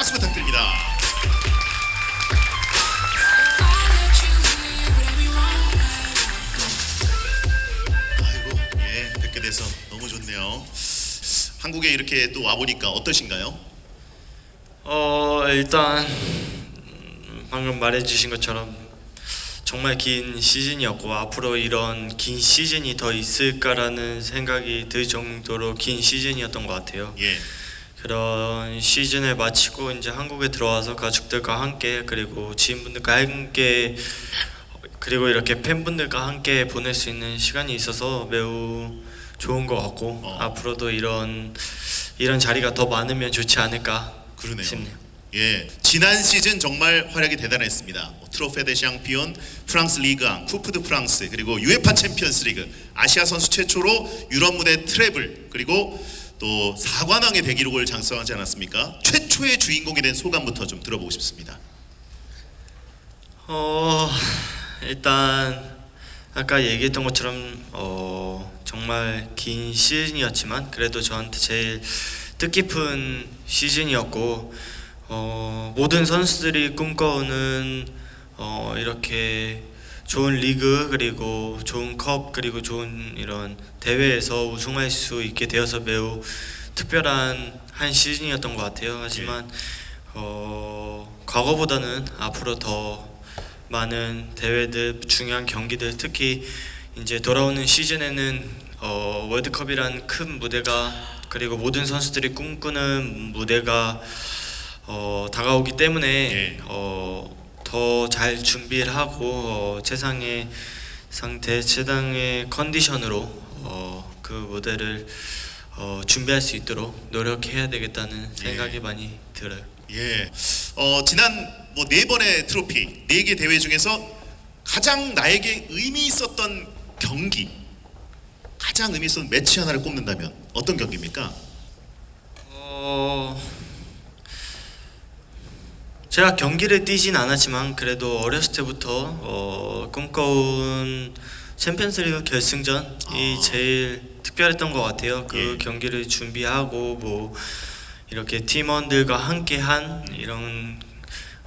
박수 부탁드립니다. 아이고, 예, 뵙게 돼서 너무 좋네요. 한국에 이렇게 또 와보니까 어떠신가요? 어 일단 음, 방금 말해주신 것처럼 정말 긴 시즌이었고 앞으로 이런 긴 시즌이 더 있을까라는 생각이 들 정도로 긴 시즌이었던 것 같아요. 예, 그런 시즌을 마치고 이제 한국에 들어와서 가족들과 함께 그리고 지인분들과 함께 그리고 이렇게 팬분들과 함께 보낼 수 있는 시간이 있어서 매우 좋은 것 같고 어. 앞으로도 이런 이런 자리가 더 많으면 좋지 않을까 그러네요. 싶네요. 예, 지난 시즌 정말 활약이 대단했습니다. 뭐 트로페 데 샹 피온, 프랑스 리그앙, 쿠프드 프랑스, 그리고 유에파 챔피언스 리그, 아시아 선수 최초로 유럽 무대 트래블, 그리고 또 사관왕의 대기록을 장성하지 않았습니까? 최초의 주인공이 된 소감부터 좀 들어보고 싶습니다. 어 일단 아까 얘기했던 것처럼 어 정말 긴 시즌이었지만 그래도 저한테 제일 뜻깊은 시즌이었고 어 모든 선수들이 꿈꿔오는 어 이렇게 좋은 리그 그리고 좋은 컵 그리고 좋은 이런 대회에서 우승할 수 있게 되어서 매우 특별한 한 시즌이었던 것 같아요. 하지만 어 과거보다는 앞으로 더 많은 대회들 중요한 경기들 특히 이제 돌아오는 시즌에는 어, 월드컵이란 큰 무대가 그리고 모든 선수들이 꿈꾸는 무대가 어, 다가오기 때문에 예. 어, 더 잘 준비를 하고 어, 최상의 상태, 최상의 컨디션으로 어, 그 무대를 어, 준비할 수 있도록 노력해야 되겠다는 생각이 많이 들어요. 예, 어, 지난 뭐 네 번의 트로피, 네 개 대회 중에서 가장 나에게 의미 있었던 경기, 가장 의미 있었던 매치 하나를 꼽는다면 어떤 경기입니까? 어 제가 경기를 뛰진 않았지만 그래도 어렸을 때부터 어, 꿈꿔온 챔피언스리그 결승전이 아. 제일 특별했던 것 같아요. 그 예. 경기를 준비하고 뭐 이렇게 팀원들과 함께한 이런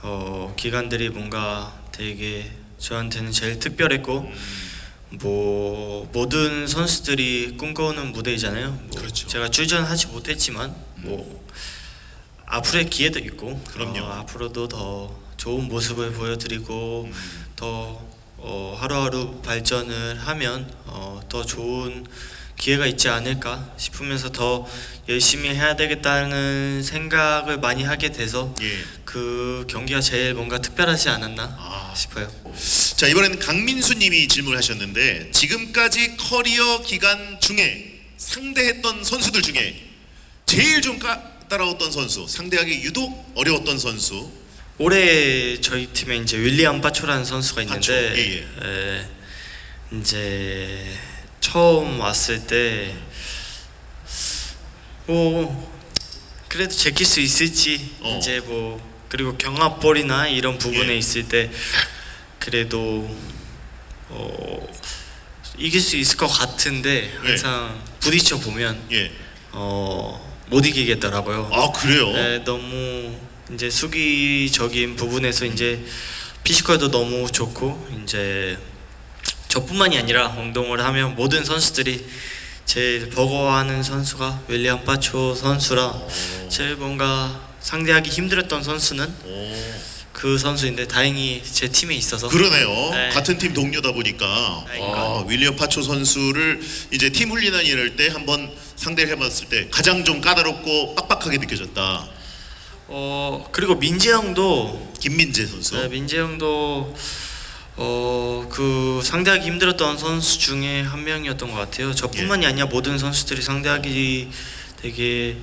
어, 기간들이 뭔가 되게 저한테는 제일 특별했고 음. 뭐 모든 선수들이 꿈꿔오는 무대이잖아요. 뭐 그렇죠. 제가 출전하지 못했지만 뭐 앞으로의 기회도 있고 그럼요. 어, 앞으로도 더 좋은 모습을 보여드리고 음. 더 어, 하루하루 발전을 하면 어, 더 좋은 기회가 있지 않을까 싶으면서 더 열심히 해야 되겠다는 생각을 많이 하게 돼서 예. 그 경기가 제일 뭔가 특별하지 않았나 아. 싶어요. 자 이번에는 강민수님이 질문하셨는데 지금까지 커리어 기간 중에 상대했던 선수들 중에 제일 좀 까 다로웠던 선수, 상대하기 유독 어려웠던 선수. 올해 저희 팀에 이제 윌리엄 바초라는 선수가 있는데 바초, 예, 에, 이제 처음 왔을 때 뭐 그래도 제낄 수 있을지 어. 이제 뭐 그리고 경합볼이나 이런 부분에 예. 있을 때 그래도 어 이길 수 있을 것 같은데 예. 항상 부딪혀 보면 예. 어 못 이기겠더라고요. 아 그래요? 네, 너무 이제 수기적인 부분에서 이제 피지컬도 너무 좋고 이제 저뿐만이 아니라 운동을 하면 모든 선수들이 제일 버거워하는 선수가 윌리엄 바초 선수라 제일 뭔가 상대하기 힘들었던 선수는 오, 그 선수인데 다행히 제 팀에 있어서 그러네요. 네. 같은 팀 동료다 보니까 그러니까. 아, 윌리엄 파초 선수를 이제 팀 훈련을 이럴 때 한번 상대를 해봤을 때 가장 좀 까다롭고 빡빡하게 느껴졌다. 어 그리고 민재 형도 김민재 선수. 네, 민재 형도 어, 그 상대하기 힘들었던 선수 중에 한 명이었던 것 같아요. 저뿐만이 아니라 모든 선수들이 상대하기 되게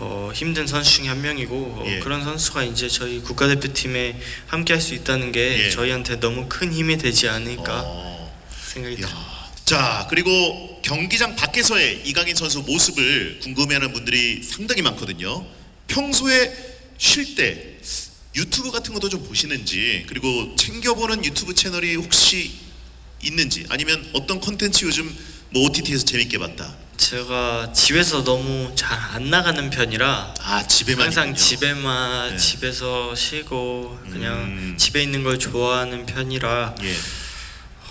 어, 힘든 선수 중에 한 명이고 어, 예. 그런 선수가 이제 저희 국가대표팀에 함께 할 수 있다는 게 예. 저희한테 너무 큰 힘이 되지 않을까 어, 생각이. 듭니다. 자 그리고 경기장 밖에서의 이강인 선수 모습을 궁금해하는 분들이 상당히 많거든요. 평소에 쉴 때 유튜브 같은 것도 좀 보시는지 그리고 챙겨보는 유튜브 채널이 혹시 있는지 아니면 어떤 컨텐츠 요즘 뭐 OTT에서 재밌게 봤다 제가 집에서 너무 잘 안 나가는 편이라 아 집에만 항상 있군요. 집에만 네. 집에서 쉬고 그냥 음. 집에 있는 걸 좋아하는 편이라 예.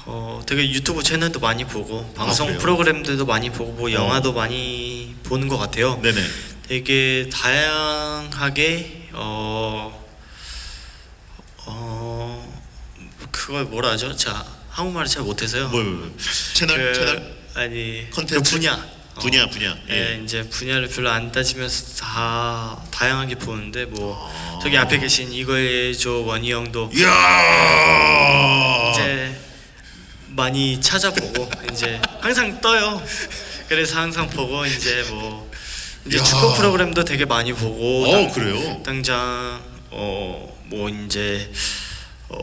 어, 되게 유튜브 채널도 많이 보고 방송 아, 그래요? 프로그램들도 많이 보고 뭐 영화도 많이 보는 것 같아요. 네네. 되게 다양하게 어, 어 그걸 뭐라 하죠? 자 한국말을 잘 못해서요. 뭐, 뭐, 뭐. 채널 그, 채널 아니 컨텐츠? 그 분야 어, 분야 분야. 예, 이제 분야를 별로 안 따지면서 다 다양하게 보는데 뭐 아. 저기 앞에 계신 이거의조 원희 형도 이야. 이제 많이 찾아보고 이제 항상 떠요. 그래서 항상 보고 이제 뭐 이제 야. 축구 프로그램도 되게 많이 보고 어 그래요. 당장 어 뭐 이제 어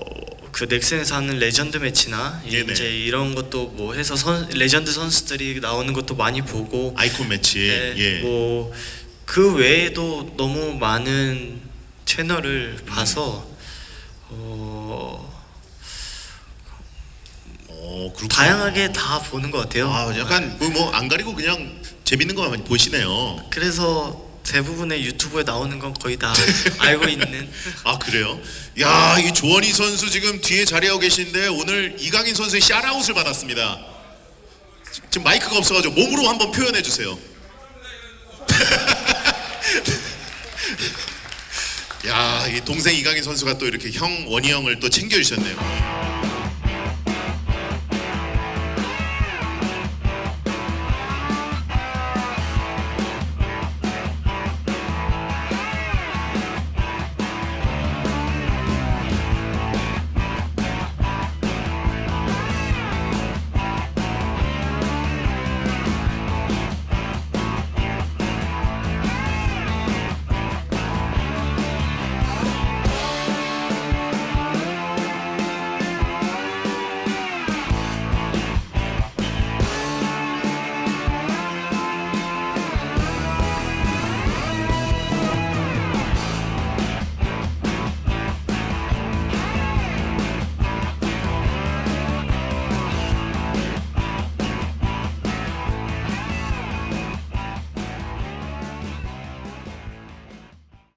그 넥센에서 하는 레전드 매치나 네네. 이제 이런 것도 뭐 해서 선 레전드 선수들이 나오는 것도 많이 보고 아이콘 매치. 네, 예. 뭐그 외에도 너무 많은 채널을 음. 봐서 어 어 그렇구나. 다양하게 다 보는 것 같아요. 아 약간 뭐안 가리고 그냥 재밌는 거 많이 보시네요. 그래서 대부분의 유튜브에 나오는 건 거의 다 알고 있는. 아 그래요? 야, 이 조원희 선수 지금 뒤에 자리하고 계신데 오늘 이강인 선수의 샤라웃을 받았습니다. 지금 마이크가 없어가지고 몸으로 한번 표현해 주세요. 야, 이 동생 이강인 선수가 또 이렇게 형 원희 형을 또 챙겨 주셨네요.